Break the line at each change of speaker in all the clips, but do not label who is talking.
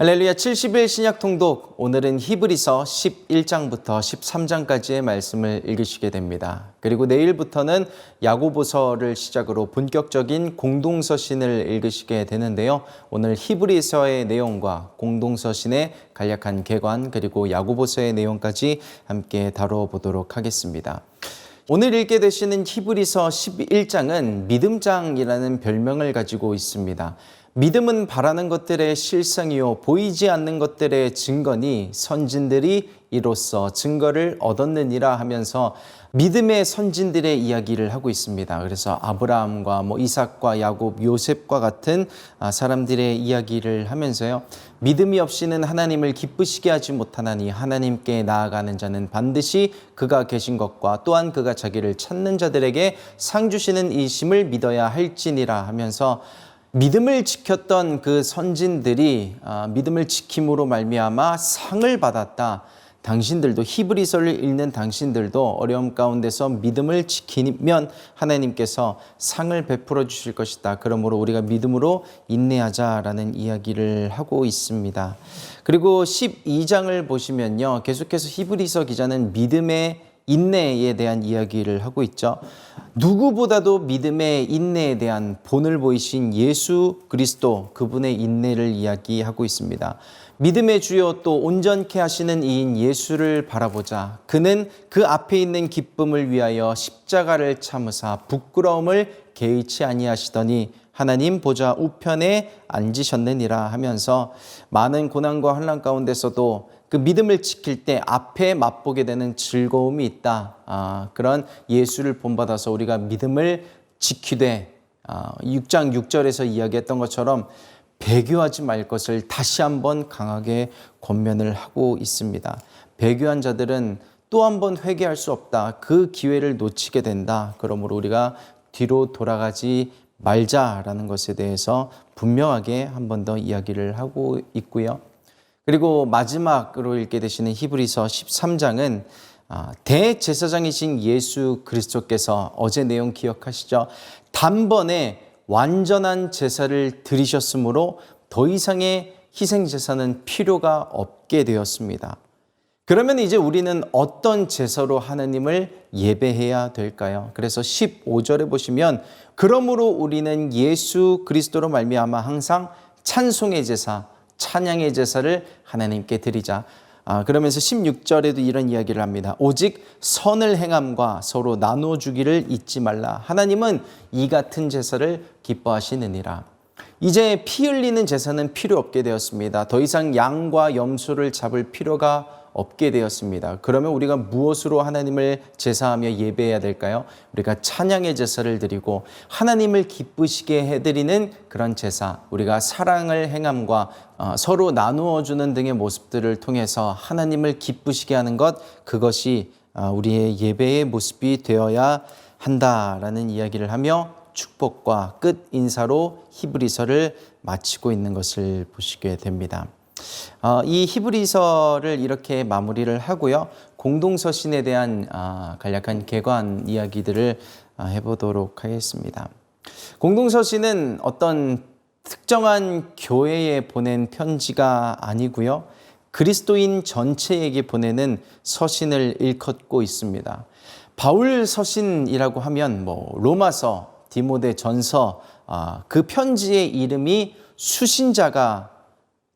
할렐루야 70일 신약 통독 오늘은 히브리서 11장부터 13장까지의 말씀을 읽으시게 됩니다. 그리고 내일부터는 야고보서를 시작으로 본격적인 공동서신을 읽으시게 되는데요. 오늘 히브리서의 내용과 공동서신의 간략한 개관 그리고 야고보서의 내용까지 함께 다뤄보도록 하겠습니다. 오늘 읽게 되시는 히브리서 11장은 믿음장이라는 별명을 가지고 있습니다. 믿음은 바라는 것들의 실상이요 보이지 않는 것들의 증거니 선진들이 이로써 증거를 얻었느니라 하면서 믿음의 선진들의 이야기를 하고 있습니다. 그래서 아브라함과 뭐 이삭과 야곱, 요셉과 같은 아, 사람들의 이야기를 하면서요. 믿음이 없이는 하나님을 기쁘시게 하지 못하나니 하나님께 나아가는 자는 반드시 그가 계신 것과 또한 그가 자기를 찾는 자들에게 상 주시는 이심을 믿어야 할지니라 하면서 믿음을 지켰던 그 선진들이 아, 믿음을 지킴으로 말미암아 상을 받았다. 당신들도 히브리서를 읽는 당신들도 어려움 가운데서 믿음을 지키면 하나님께서 상을 베풀어 주실 것이다. 그러므로 우리가 믿음으로 인내하자라는 이야기를 하고 있습니다. 그리고 12장을 보시면요. 계속해서 히브리서 기자는 믿음의 인내에 대한 이야기를 하고 있죠. 누구보다도 믿음의 인내에 대한 본을 보이신 예수 그리스도 그분의 인내를 이야기하고 있습니다. 믿음의 주요 또 온전케 하시는 이인 예수를 바라보자. 그는 그 앞에 있는 기쁨을 위하여 십자가를 참으사 부끄러움을 개의치 아니하시더니 하나님 보좌 우편에 앉으셨느니라 하면서 많은 고난과 환란 가운데서도 그 믿음을 지킬 때 앞에 맛보게 되는 즐거움이 있다. 아, 그런 예수를 본받아서 우리가 믿음을 지키되 아, 6장 6절에서 이야기했던 것처럼 배교하지 말 것을 다시 한번 강하게 권면을 하고 있습니다. 배교한 자들은 또 한 번 회개할 수 없다. 그 기회를 놓치게 된다. 그러므로 우리가 뒤로 돌아가지 말자라는 것에 대해서 분명하게 한 번 더 이야기를 하고 있고요. 그리고 마지막으로 읽게 되시는 히브리서 13장은 아, 대제사장이신 예수 그리스도께서 어제 내용 기억하시죠? 단번에 완전한 제사를 드리셨으므로 더 이상의 희생 제사는 필요가 없게 되었습니다. 그러면 이제 우리는 어떤 제사로 하나님을 예배해야 될까요? 그래서 15절에 보시면 그러므로 우리는 예수 그리스도로 말미암아 항상 찬송의 제사, 찬양의 제사를 하나님께 드리자. 아, 그러면서 16절에도 이런 이야기를 합니다. 오직 선을 행함과 서로 나누어 주기를 잊지 말라. 하나님은 이 같은 제사를 기뻐하시느니라. 이제 피 흘리는 제사는 필요 없게 되었습니다. 더 이상 양과 염소를 잡을 필요가 없게 되었습니다. 그러면 우리가 무엇으로 하나님을 제사하며 예배해야 될까요? 우리가 찬양의 제사를 드리고 하나님을 기쁘시게 해드리는 그런 제사, 우리가 사랑을 행함과 어, 서로 나누어 주는 등의 모습들을 통해서 하나님을 기쁘시게 하는 것, 그것이 어, 우리의 예배의 모습이 되어야 한다라는 이야기를 하며 축복과 끝 인사로 히브리서를 마치고 있는 것을 보시게 됩니다. 어, 이 히브리서를 이렇게 마무리를 하고요. 공동서신에 대한 아, 간략한 개관 이야기들을 아, 해보도록 하겠습니다. 공동서신은 어떤 특정한 교회에 보낸 편지가 아니고요. 그리스도인 전체에게 보내는 서신을 일컫고 있습니다. 바울 서신이라고 하면 뭐 로마서, 디모데 전서 아, 그 편지의 이름이 수신자가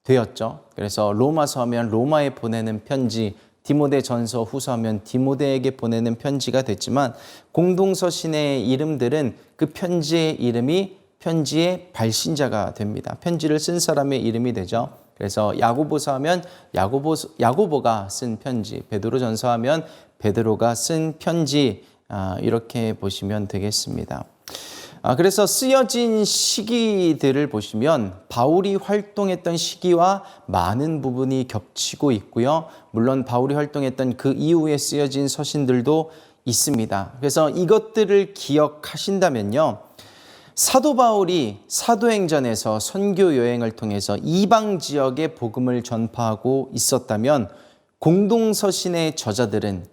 되었죠. 그래서 로마서 하면 로마에 보내는 편지, 디모데 전서 후서 하면 디모데에게 보내는 편지가 됐지만 공동서신의 이름들은 그 편지의 이름이 편지의 발신자가 됩니다. 편지를 쓴 사람의 이름이 되죠. 그래서 야고보서 하면 야고보 야고보가 쓴 편지, 베드로 전서 하면 베드로가 쓴 편지 아, 이렇게 보시면 되겠습니다. 아, 그래서 쓰여진 시기들을 보시면 바울이 활동했던 시기와 많은 부분이 겹치고 있고요. 물론 바울이 활동했던 그 이후에 쓰여진 서신들도 있습니다. 그래서 이것들을 기억하신다면요. 사도 바울이 사도행전에서 선교 여행을 통해서 이방 지역의 복음을 전파하고 있었다면 공동서신의 저자들은 아,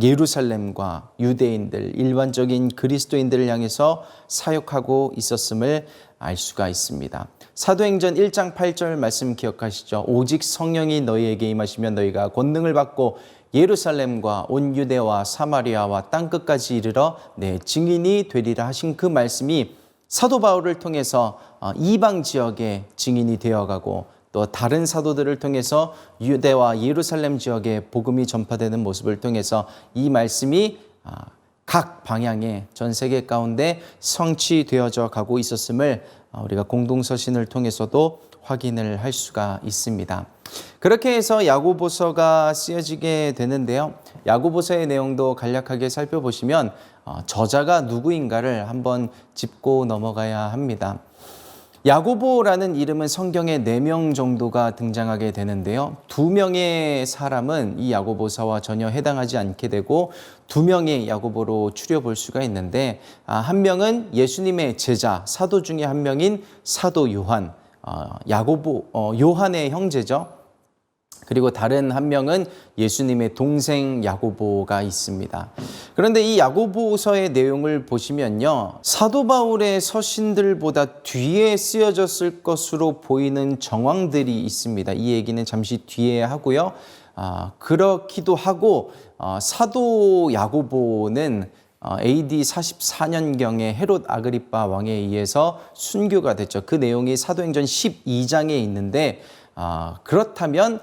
예루살렘과 유대인들, 일반적인 그리스도인들을 향해서 사역하고 있었음을 알 수가 있습니다. 사도행전 1장 8절 말씀 기억하시죠? 오직 성령이 너희에게 임하시면 너희가 권능을 받고 예루살렘과 온 유대와 사마리아와 땅 끝까지 이르러 내 증인이 되리라 하신 그 말씀이 사도 바울을 통해서 어, 이방 지역의 증인이 되어가고 또 다른 사도들을 통해서 유대와 예루살렘 지역에 복음이 전파되는 모습을 통해서 이 말씀이 아, 각 방향에 전 세계 가운데 성취되어져 가고 있었음을 어, 우리가 공동서신을 통해서도 확인을 할 수가 있습니다. 그렇게 해서 야고보서가 쓰여지게 되는데요. 야고보서의 내용도 간략하게 살펴보시면 어, 저자가 누구인가를 한번 짚고 넘어가야 합니다. 야고보라는 이름은 성경에 네 명 정도가 등장하게 되는데요. 두 명의 사람은 이 야고보서와 전혀 해당하지 않게 되고 두 명의 야고보로 추려볼 수가 있는데 아, 한 명은 예수님의 제자 사도 중에 한 명인 사도 요한 어, 야고보 어, 요한의 형제죠. 그리고 다른 한 명은 예수님의 동생 야고보가 있습니다. 그런데 이 야고보서의 내용을 보시면요. 사도 바울의 서신들보다 뒤에 쓰여졌을 것으로 보이는 정황들이 있습니다. 이 얘기는 잠시 뒤에 하고요. 아, 그렇기도 하고 어, 사도 야고보는 어, AD 44년경에 헤롯 아그리파 왕에 의해서 순교가 됐죠. 그 내용이 사도행전 12장에 있는데 아, 그렇다면 어,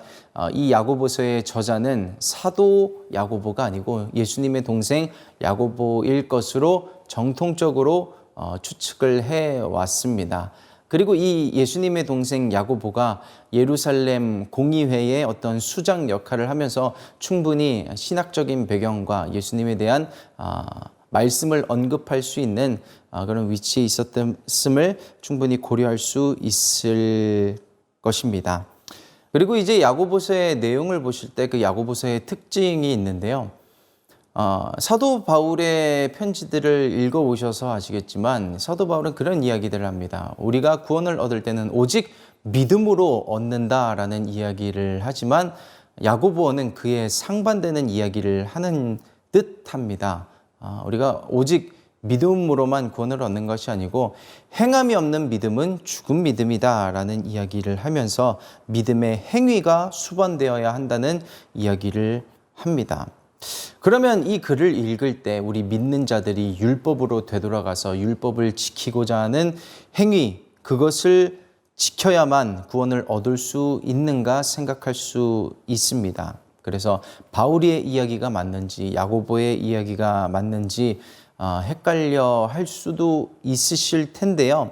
이 야고보서의 저자는 사도 야고보가 아니고 예수님의 동생 야고보일 것으로 정통적으로 어, 추측을 해 왔습니다. 그리고 이 예수님의 동생 야고보가 예루살렘 공의회의 어떤 수장 역할을 하면서 충분히 신학적인 배경과 예수님에 대한 아, 말씀을 언급할 수 있는 아, 그런 위치에 있었음을 충분히 고려할 수 있을 것입니다. 그리고 이제 야고보서의 내용을 보실 때 그 야고보서의 특징이 있는데요. 어, 사도 바울의 편지들을 읽어보셔서 아시겠지만 사도 바울은 그런 이야기들을 합니다. 우리가 구원을 얻을 때는 오직 믿음으로 얻는다라는 이야기를 하지만 야고보는 그에 상반되는 이야기를 하는 듯합니다. 어, 우리가 오직 믿음으로만 구원을 얻는 것이 아니고 행함이 없는 믿음은 죽은 믿음이다라는 이야기를 하면서 믿음의 행위가 수반되어야 한다는 이야기를 합니다. 그러면 이 글을 읽을 때 우리 믿는 자들이 율법으로 되돌아가서 율법을 지키고자 하는 행위, 그것을 지켜야만 구원을 얻을 수 있는가 생각할 수 있습니다. 그래서 바울의 이야기가 맞는지 야고보의 이야기가 맞는지 어, 헷갈려 할 수도 있으실 텐데요.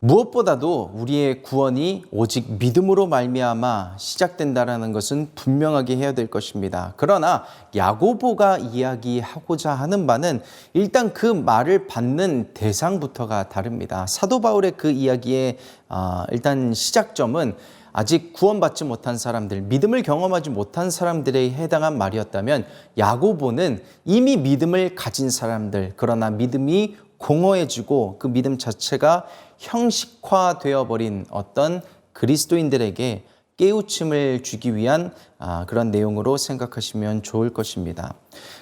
무엇보다도 우리의 구원이 오직 믿음으로 말미암아 시작된다라는 것은 분명하게 해야 될 것입니다. 그러나 야고보가 이야기하고자 하는 바는 일단 그 말을 받는 대상부터가 다릅니다. 사도 바울의 그 이야기의 어, 일단 시작점은 아직 구원받지 못한 사람들, 믿음을 경험하지 못한 사람들에 해당한 말이었다면 야고보는 이미 믿음을 가진 사람들, 그러나 믿음이 공허해지고 그 믿음 자체가 형식화되어 버린 어떤 그리스도인들에게 깨우침을 주기 위한 아, 그런 내용으로 생각하시면 좋을 것입니다.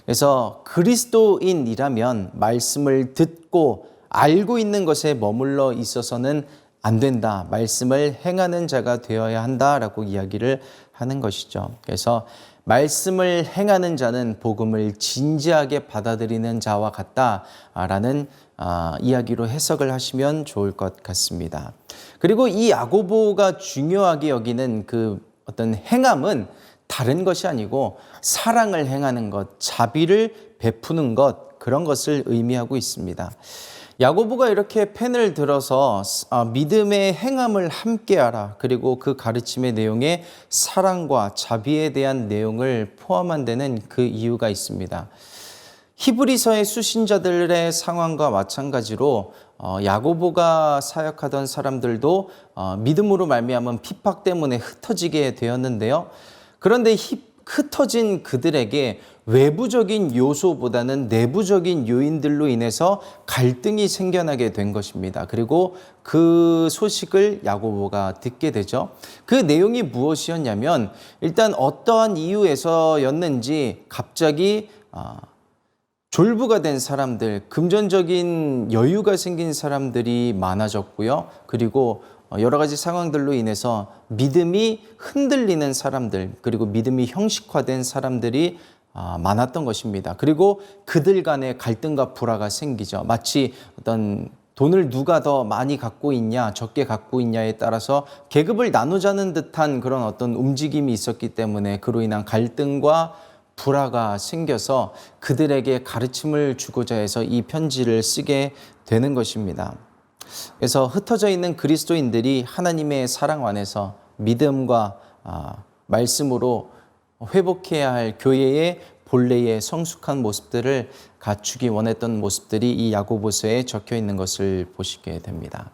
그래서 그리스도인이라면 말씀을 듣고 알고 있는 것에 머물러 있어서는 안 된다. 말씀을 행하는 자가 되어야 한다라고 이야기를 하는 것이죠. 그래서 말씀을 행하는 자는 복음을 진지하게 받아들이는 자와 같다라는 아, 이야기로 해석을 하시면 좋을 것 같습니다. 그리고 이 야고보가 중요하게 여기는 그 어떤 행함은 다른 것이 아니고 사랑을 행하는 것, 자비를 베푸는 것 그런 것을 의미하고 있습니다. 야고보가 이렇게 펜을 들어서 아, 믿음의 행함을 함께하라 그리고 그 가르침의 내용에 사랑과 자비에 대한 내용을 포함한 데는 그 이유가 있습니다. 히브리서의 수신자들의 상황과 마찬가지로 어, 야고보가 사역하던 사람들도 어, 믿음으로 말미암은 핍박 때문에 흩어지게 되었는데요. 그런데 흩어진 그들에게 외부적인 요소보다는 내부적인 요인들로 인해서 갈등이 생겨나게 된 것입니다. 그리고 그 소식을 야고보가 듣게 되죠. 그 내용이 무엇이었냐면 일단 어떠한 이유에서였는지 갑자기 졸부가 된 사람들, 금전적인 여유가 생긴 사람들이 많아졌고요. 그리고 어, 여러 가지 상황들로 인해서 믿음이 흔들리는 사람들, 그리고 믿음이 형식화된 사람들이 아, 많았던 것입니다. 그리고 그들 간에 갈등과 불화가 생기죠. 마치 어떤 돈을 누가 더 많이 갖고 있냐, 적게 갖고 있냐에 따라서 계급을 나누자는 듯한 그런 어떤 움직임이 있었기 때문에 그로 인한 갈등과 불화가 생겨서 그들에게 가르침을 주고자 해서 이 편지를 쓰게 되는 것입니다. 그래서 흩어져 있는 그리스도인들이 하나님의 사랑 안에서 믿음과 아, 말씀으로 회복해야 할 교회의 본래의 성숙한 모습들을 갖추기 원했던 모습들이 이 야고보서에 적혀 있는 것을 보시게 됩니다.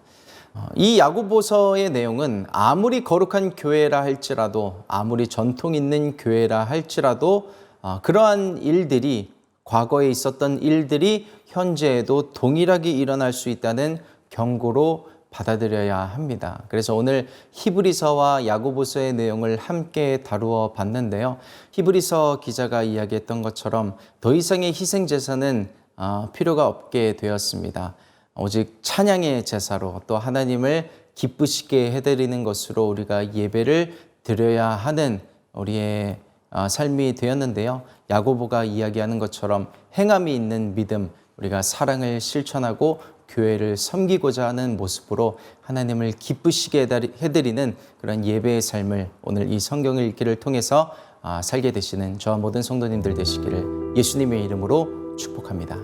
어, 이 야고보서의 내용은 아무리 거룩한 교회라 할지라도 아무리 전통 있는 교회라 할지라도 어, 그러한 일들이 과거에 있었던 일들이 현재에도 동일하게 일어날 수 있다는 경고로 받아들여야 합니다. 그래서 오늘 히브리서와 야고보서의 내용을 함께 다루어 봤는데요. 히브리서 기자가 이야기했던 것처럼 더 이상의 희생 제사는 어, 필요가 없게 되었습니다. 오직 찬양의 제사로 또 하나님을 기쁘시게 해드리는 것으로 우리가 예배를 드려야 하는 우리의 어, 삶이 되었는데요. 야고보가 이야기하는 것처럼 행함이 있는 믿음, 우리가 사랑을 실천하고 교회를 섬기고자 하는 모습으로 하나님을 기쁘시게 해드리는 그런 예배의 삶을 오늘 이 성경을 읽기를 통해서 아, 살게 되시는 저와 모든 성도님들 되시기를 예수님의 이름으로 축복합니다.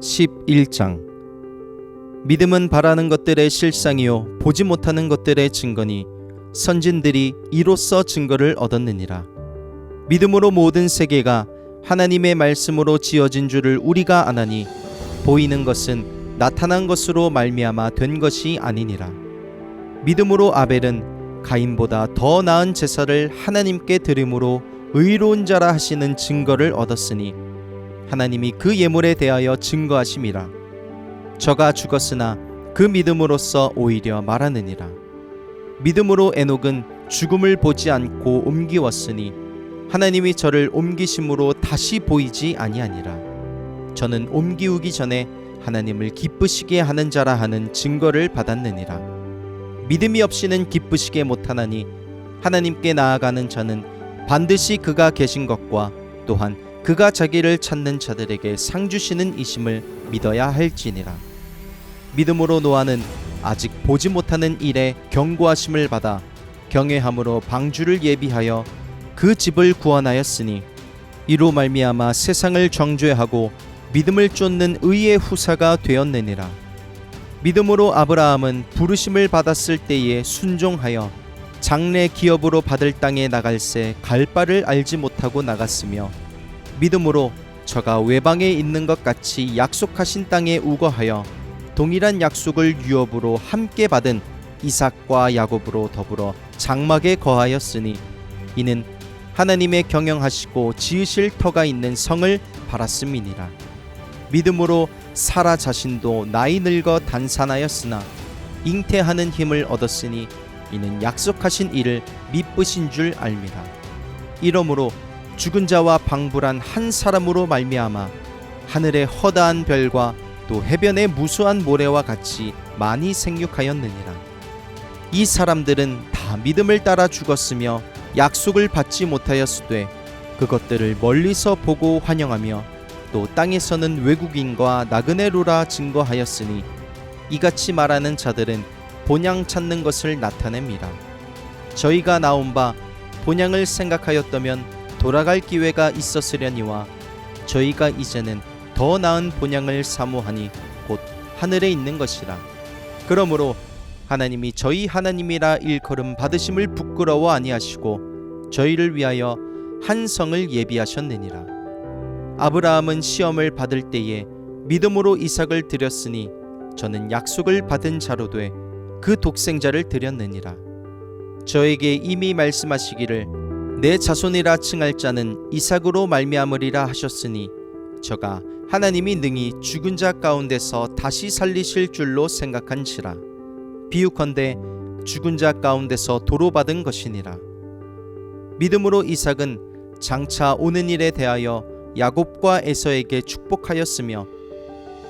11장 믿음은 바라는 것들의 실상이요 보지 못하는 것들의 증거니 선진들이 이로써 증거를 얻었느니라 믿음으로 모든 세계가 하나님의 말씀으로 지어진 줄을 우리가 아나니 보이는 것은 나타난 것으로 말미암아 된 것이 아니니라. 믿음으로 아벨은 가인보다 더 나은 제사를 하나님께 드림으로 의로운 자라 하시는 증거를 얻었으니 하나님이 그 예물에 대하여 증거하심이라. 저가 죽었으나 그 믿음으로써 오히려 말하느니라. 믿음으로 에녹은 죽음을 보지 않고 옮기웠으니 하나님이 저를 옮기심으로 다시 보이지 아니하니라 저는 옮기우기 전에 하나님을 기쁘시게 하는 자라 하는 증거를 받았느니라. 믿음이 없이는 기쁘시게 못하나니 하나님께 나아가는 자는 반드시 그가 계신 것과 또한 그가 자기를 찾는 자들에게 상 주시는 이심을 믿어야 할지니라. 믿음으로 노아는 아직 보지 못하는 일에 경고하심을 받아 경외함으로 방주를 예비하여 그 집을 구원하였으니 이로 말미암아 세상을 정죄하고 믿음을 쫓는 의의 후사가 되었느니라. 믿음으로 아브라함은 부르심을 받았을 때에 순종하여 장래 기업으로 받을 땅에 나갈새 갈 바를 알지 못하고 나갔으며 믿음으로 저가 외방에 있는 것 같이 약속하신 땅에 우거하여 동일한 약속을 유업으로 함께 받은 이삭과 야곱으로 더불어 장막에 거하였으니 이는 하나님의 경영하시고 지으실 터가 있는 성을 바랐음이니라. 믿음으로 사라 자신도 나이 늙어 단산하였으나 잉태하는 힘을 얻었으니 이는 약속하신 일을 미쁘신 줄 알미라. 이러므로 죽은 자와 방불한 한 사람으로 말미암아 하늘의 허다한 별과 또 해변의 무수한 모래와 같이 많이 생육하였느니라. 이 사람들은 다 믿음을 따라 죽었으며 약속을 받지 못하였으되 그것들을 멀리서 보고 환영하며 또 땅에서는 외국인과 나그네로라 증거하였으니 이같이 말하는 자들은 본향 찾는 것을 나타냅니다. 저희가 나온 바 본향을 생각하였다면 돌아갈 기회가 있었으려니와 저희가 이제는 더 나은 본향을 사모하니 곧 하늘에 있는 것이라. 그러므로 하나님이 저희 하나님이라 일컬음 받으심을 부끄러워 아니하시고 저희를 위하여 한 성을 예비하셨느니라. 아브라함은 시험을 받을 때에 믿음으로 이삭을 드렸으니 저는 약속을 받은 자로 돼 그 독생자를 드렸느니라. 저에게 이미 말씀하시기를 내 자손이라 칭할 자는 이삭으로 말미암으리라 하셨으니 저가 하나님이 능히 죽은 자 가운데서 다시 살리실 줄로 생각한지라. 비유컨대 죽은 자 가운데서 도로 받은 것이니라. 믿음으로 이삭은 장차 오는 일에 대하여 야곱과 에서에게 축복하였으며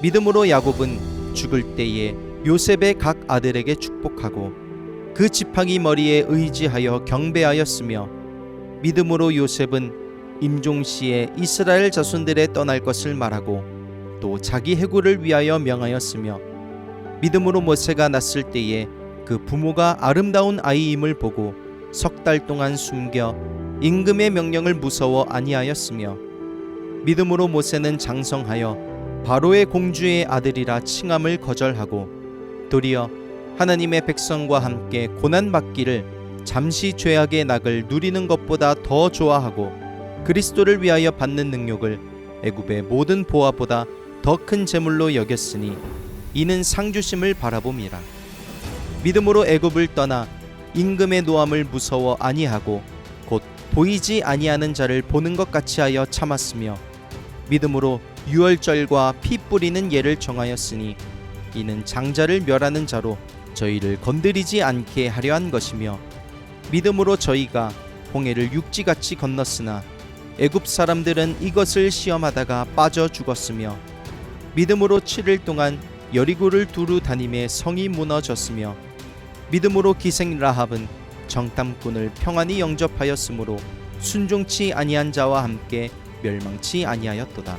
믿음으로 야곱은 죽을 때에 요셉의 각 아들에게 축복하고 그 지팡이 머리에 의지하여 경배하였으며 믿음으로 요셉은 임종시에 이스라엘 자손들에 떠날 것을 말하고 또 자기 해고를 위하여 명하였으며 믿음으로 모세가 났을 때에 그 부모가 아름다운 아이임을 보고 석 달 동안 숨겨 임금의 명령을 무서워 아니하였으며 믿음으로 모세는 장성하여 바로의 공주의 아들이라 칭함을 거절하고 도리어 하나님의 백성과 함께 고난 받기를 잠시 죄악의 낙을 누리는 것보다 더 좋아하고 그리스도를 위하여 받는 능욕을 애굽의 모든 보화보다 더 큰 재물로 여겼으니 이는 상주심을 바라봄이라. 믿음으로 애굽을 떠나 임금의 노함을 무서워 아니하고 곧 보이지 아니하는 자를 보는 것 같이 하여 참았으며 믿음으로 유월절과 피 뿌리는 예를 정하였으니 이는 장자를 멸하는 자로 저희를 건드리지 않게 하려 한 것이며 믿음으로 저희가 홍해를 육지같이 건넜으나 애굽 사람들은 이것을 시험하다가 빠져 죽었으며 믿음으로 7일 동안 여리고를 두루 다님에 성이 무너졌으며 믿음으로 기생 라합은 정탐꾼을 평안히 영접하였으므로 순종치 아니한 자와 함께 멸망치 아니하였도다.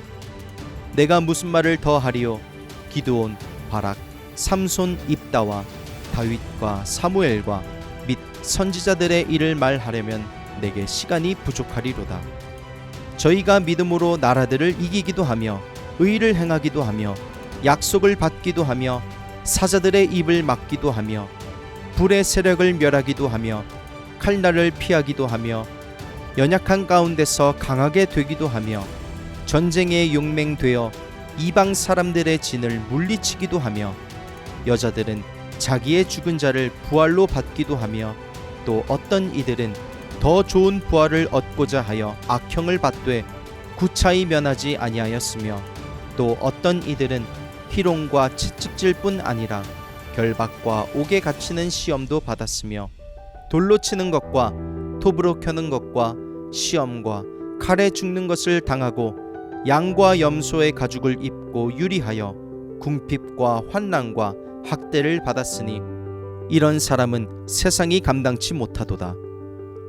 내가 무슨 말을 더 하리요? 기드온, 바락, 삼손, 입다와 다윗과 사무엘과 및 선지자들의 일을 말하려면 내게 시간이 부족하리로다. 저희가 믿음으로 나라들을 이기기도 하며 의를 행하기도 하며 약속을 받기도 하며 사자들의 입을 막기도 하며 불의 세력을 멸하기도 하며 칼날을 피하기도 하며 연약한 가운데서 강하게 되기도 하며 전쟁에 용맹되어 이방 사람들의 진을 물리치기도 하며 여자들은 자기의 죽은 자를 부활로 받기도 하며 또 어떤 이들은 더 좋은 부활을 얻고자 하여 악형을 받되 구차히 면하지 아니하였으며 또 어떤 이들은 희롱과 채찍질뿐 아니라 결박과 옥에 갇히는 시험도 받았으며 돌로 치는 것과 톱으로 켜는 것과 시험과 칼에 죽는 것을 당하고 양과 염소의 가죽을 입고 유리하여 궁핍과 환난과 학대를 받았으니 이런 사람은 세상이 감당치 못하도다.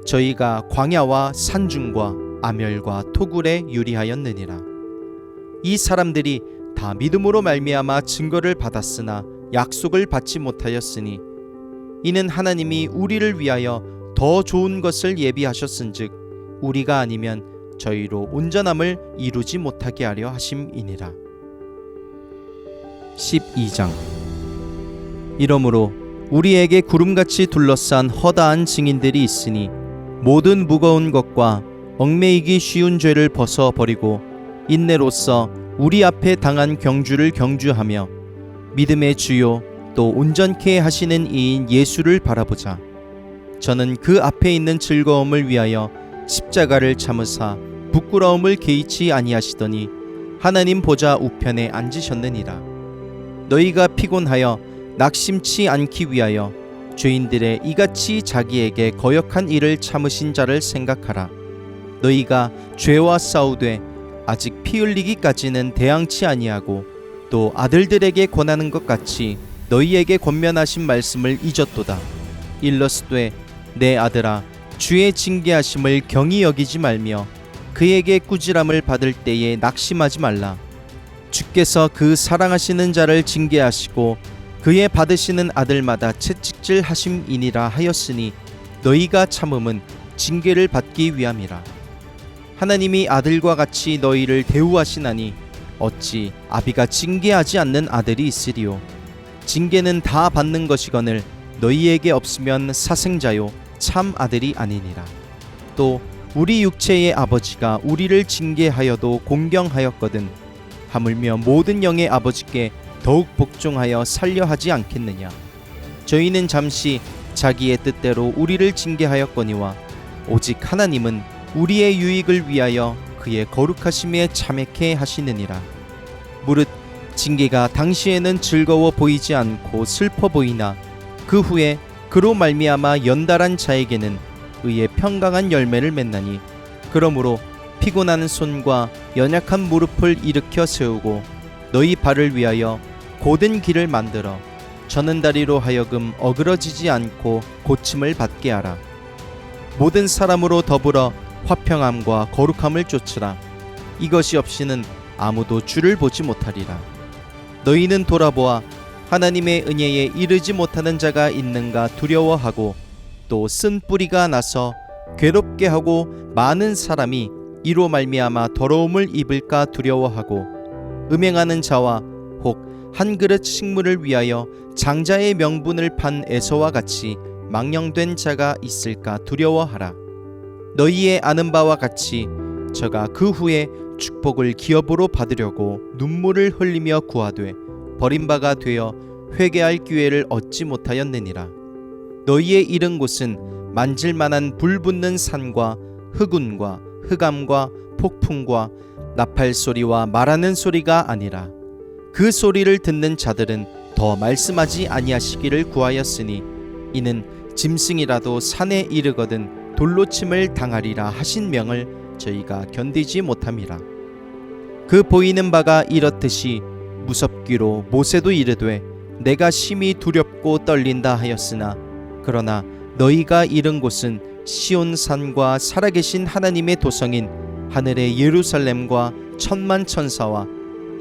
저희가 광야와 산중과 아멸과 토굴에 유리하였느니라. 이 사람들이 다 믿음으로 말미암아 증거를 받았으나 약속을 받지 못하였으니 이는 하나님이 우리를 위하여 더 좋은 것을 예비하셨은즉 우리가 아니면 저희로 온전함을 이루지 못하게 하려 하심이니라. 12장 이러므로 우리에게 구름같이 둘러싼 허다한 증인들이 있으니 모든 무거운 것과 얽매이기 쉬운 죄를 벗어 버리고 인내로써 우리 앞에 당한 경주를 경주하며 믿음의 주요 또 온전케 하시는 이인 예수를 바라보자. 저는 그 앞에 있는 즐거움을 위하여 십자가를 참으사 부끄러움을 개의치 아니하시더니 하나님 보좌 우편에 앉으셨느니라. 너희가 피곤하여 낙심치 않기 위하여 죄인들의 이같이 자기에게 거역한 일을 참으신 자를 생각하라. 너희가 죄와 싸우되 아직 피 흘리기까지는 대항치 아니하고 또 아들들에게 권하는 것 같이 너희에게 권면하신 말씀을 잊었도다. 일러스되 내 아들아 주의 징계하심을 경히 여기지 말며 그에게 꾸지람을 받을 때에 낙심하지 말라. 주께서 그 사랑하시는 자를 징계하시고 그의 받으시는 아들마다 채찍질 하심이니라 하였으니 너희가 참음은 징계를 받기 위함이라. 하나님이 아들과 같이 너희를 대우하시나니 어찌 아비가 징계하지 않는 아들이 있으리요? 징계는 다 받는 것이거늘 너희에게 없으면 사생자요 참 아들이 아니니라. 또 우리 육체의 아버지가 우리를 징계하여도 공경하였거든 하물며 모든 영의 아버지께 더욱 복종하여 살려 하지 않겠느냐? 저희는 잠시 자기의 뜻대로 우리를 징계하였거니와 오직 하나님은 우리의 유익을 위하여 그의 거룩하심에 참회케 하시느니라 무릇 징계가 당시에는 즐거워 보이지 않고 슬퍼 보이나 그 후에 그로 말미암아 연달한 자에게는 의의 평강한 열매를 맺나니 그러므로 피곤한 손과 연약한 무릎을 일으켜 세우고 너희 발을 위하여 고든 길을 만들어 저는 다리로 하여금 어그러지지 않고 고침을 받게 하라. 모든 사람으로 더불어 화평함과 거룩함을 쫓으라. 이것이 없이는 아무도 주를 보지 못하리라. 너희는 돌아보아 하나님의 은혜에 이르지 못하는 자가 있는가 두려워하고 또 쓴 뿌리가 나서 괴롭게 하고 많은 사람이 이로 말미암아 더러움을 입을까 두려워하고 음행하는 자와 혹 한 그릇 식물을 위하여 장자의 명분을 판 에서와 같이 망령된 자가 있을까 두려워하라. 너희의 아는 바와 같이 저가 그 후에 축복을 기업으로 받으려고 눈물을 흘리며 구하되 버림바가 되어 회개할 기회를 얻지 못하였느니라. 너희의 이른 곳은 만질만한 불 붙는 산과 흑운과 흑암과 폭풍과 나팔 소리와 말하는 소리가 아니라 그 소리를 듣는 자들은 더 말씀하지 아니하시기를 구하였으니 이는 짐승이라도 산에 이르거든 돌로 침을 당하리라 하신 명을 저희가 견디지 못함이라. 그 보이는 바가 이렇듯이 무섭기로 모세도 이르되 내가 심히 두렵고 떨린다 하였으나 그러나 너희가 이른 곳은 시온 산과 살아계신 하나님의 도성인 하늘의 예루살렘과 천만 천사와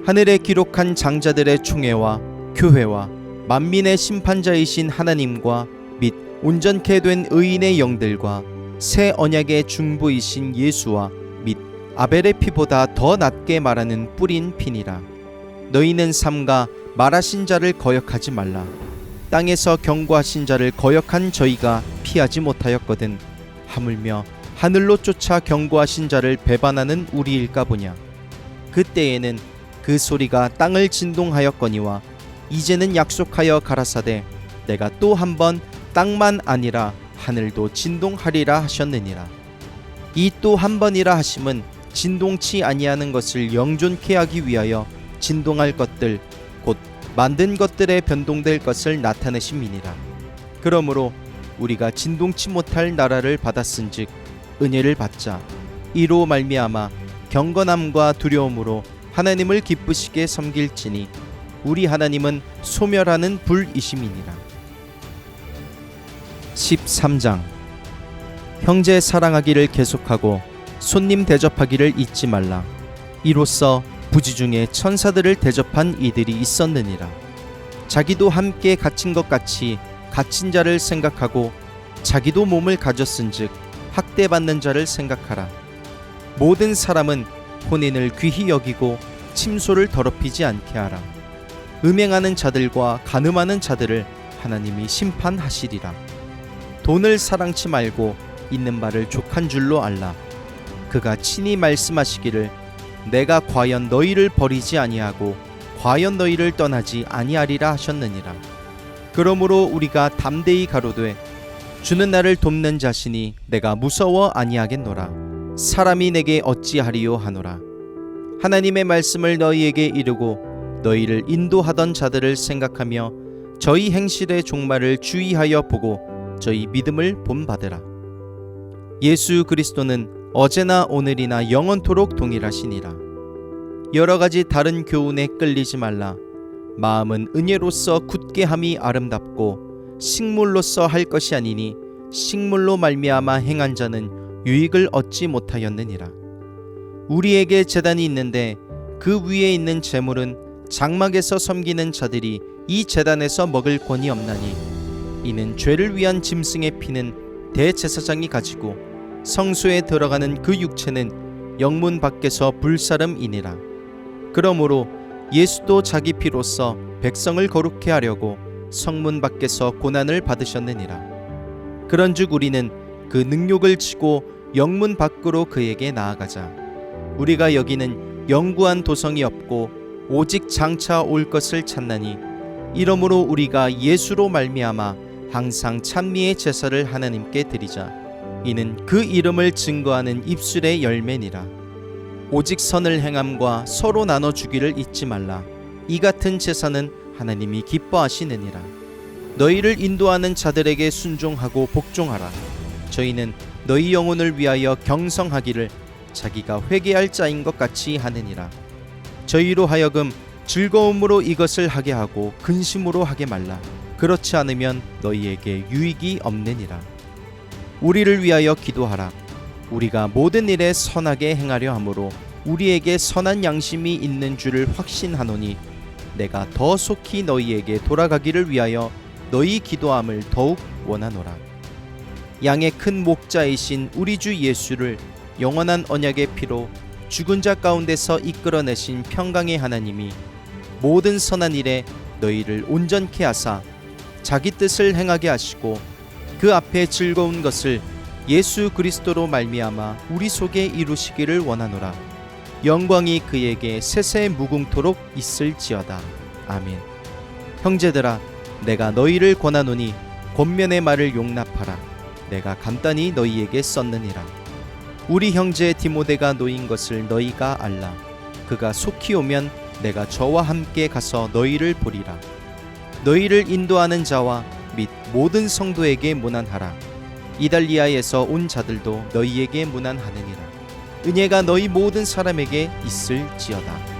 하늘에 기록한 장자들의 총회와 교회와 만민의 심판자이신 하나님과 및 온전케 된 의인의 영들과 새 언약의 중보이신 예수와 및 아벨의 피보다 더 낮게 말하는 뿌린 피니라. 너희는 삼가 말하신 자를 거역하지 말라. 땅에서 경고하신 자를 거역한 저희가 피하지 못하였거든 하물며 하늘로 쫓아 경고하신 자를 배반하는 우리일까 보냐? 그때에는 그 소리가 땅을 진동하였거니와 이제는 약속하여 가라사대 내가 또 한 번 땅만 아니라 하늘도 진동하리라 하셨느니라. 이 또 한 번이라 하심은 진동치 아니하는 것을 영존케 하기 위하여 진동할 것들 곧 만든 것들에 변동될 것을 나타내심이니라. 그러므로 우리가 진동치 못할 나라를 받았은즉 은혜를 받자 이로 말미암아 경건함과 두려움으로 하나님을 기쁘시게 섬길지니 우리 하나님은 소멸하는 불이심이니라 13장. 형제 사랑하기를 계속하고 손님 대접하기를 잊지 말라. 이로써 부지 중에 천사들을 대접한 이들이 있었느니라. 자기도 함께 갇힌 것 같이 갇힌 자를 생각하고 자기도 몸을 가졌은즉 학대받는 자를 생각하라. 모든 사람은 혼인을 귀히 여기고 침소를 더럽히지 않게 하라. 음행하는 자들과 간음하는 자들을 하나님이 심판하시리라 돈을 사랑치 말고 있는 바를 족한 줄로 알라. 그가 친히 말씀하시기를 내가 과연 너희를 버리지 아니하고 과연 너희를 떠나지 아니하리라 하셨느니라. 그러므로 우리가 담대히 가로되 주는 나를 돕는 자신이 내가 무서워 아니하겠노라. 사람이 내게 어찌하리요 하노라. 하나님의 말씀을 너희에게 이르고 너희를 인도하던 자들을 생각하며 저희 행실의 종말을 주의하여 보고 저희 믿음을 본받으라. 예수 그리스도는 어제나 오늘이나 영원토록 동일하시니라. 여러 가지 다른 교훈에 끌리지 말라. 마음은 은혜로서 굳게 함이 아름답고 식물로서 할 것이 아니니 식물로 말미암아 행한 자는 유익을 얻지 못하였느니라. 우리에게 재단이 있는데 그 위에 있는 재물은 장막에서 섬기는 자들이 이 재단에서 먹을 권이 없나니 이는 죄를 위한 짐승의 피는 대제사장이 가지고 성소에 들어가는 그 육체는 영문 밖에서 불사름이니라. 그러므로 예수도 자기 피로써 백성을 거룩케 하려고 성문 밖에서 고난을 받으셨느니라. 그런즉 우리는 그 능욕을 치고 영문 밖으로 그에게 나아가자. 우리가 여기는 영구한 도성이 없고 오직 장차 올 것을 찾나니 이러므로 우리가 예수로 말미암아 항상 찬미의 제사를 하나님께 드리자. 이는 그 이름을 증거하는 입술의 열매니라. 오직 선을 행함과 서로 나눠 주기를 잊지 말라. 이 같은 제사는 하나님이 기뻐하시느니라. 너희를 인도하는 자들에게 순종하고 복종하라. 저희는 너희 영혼을 위하여 경성하기를 자기가 회개할 자인 것 같이 하느니라. 저희로 하여금 즐거움으로 이것을 하게 하고 근심으로 하게 말라 그렇지 않으면 너희에게 유익이 없느니라 우리를 위하여 기도하라 우리가 모든 일에 선하게 행하려 함으로 우리에게 선한 양심이 있는 줄을 확신하노니 내가 더 속히 너희에게 돌아가기를 위하여 너희 기도함을 더욱 원하노라. 양의 큰 목자이신 우리 주 예수를 영원한 언약의 피로 죽은 자 가운데서 이끌어내신 평강의 하나님이 모든 선한 일에 너희를 온전케 하사 자기 뜻을 행하게 하시고 그 앞에 즐거운 것을 예수 그리스도로 말미암아 우리 속에 이루시기를 원하노라. 영광이 그에게 세세 무궁토록 있을지어다. 아멘. 형제들아, 내가 너희를 권하노니 권면의 말을 용납하라. 내가 간단히 너희에게 썼느니라. 우리 형제 디모데가 놓인 것을 너희가 알라. 그가 속히 오면 내가 저와 함께 가서 너희를 보리라. 너희를 인도하는 자와 및 모든 성도에게 문안하라. 이달리아에서 온 자들도 너희에게 문안하느니라. 은혜가 너희 모든 사람에게 있을지어다.